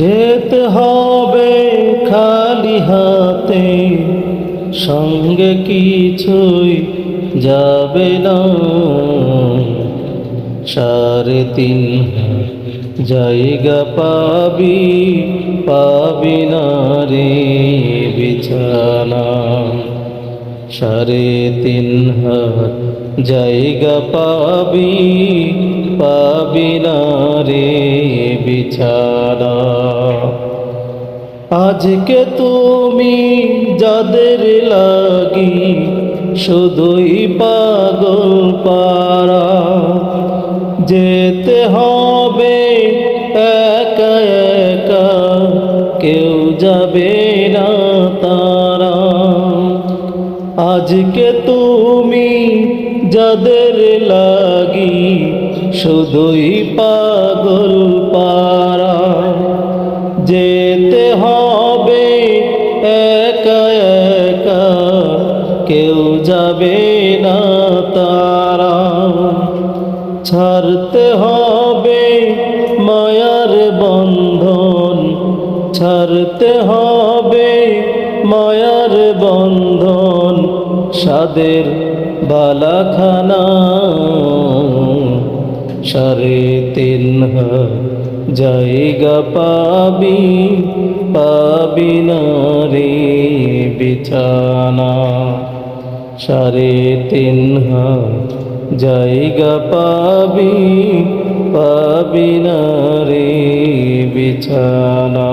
যেতে হবে খালি হাতে, সঙ্গে কিছুই যাবে না। সাড়ে তিন জায়গা পাবি পাবি না রে বিছানা। সাড়ে তিন হাত জায়গা পাবি পাবি না রে বিছানা। আজকে তুমি যাদের লাগি শুধুই পাগল পারা। যেতে হবে একা একা, কেউ যাবে না তারা। আজকে তুমি যাদের লাগি শুধুই পাগল পারা যেতে হবে একা একা, কেউ যাবে না তারা। ছাড়তে হবে মায়ার বন্ধন, ছাড়তে হবে মায়ার বন্ধন সাদের বালাখানা। সাড়ে তিন জায়গা পাবি পাবি না রে বিছানা। সাড়ে তিন জায়গা পাবি পাবি না রে বিছানা।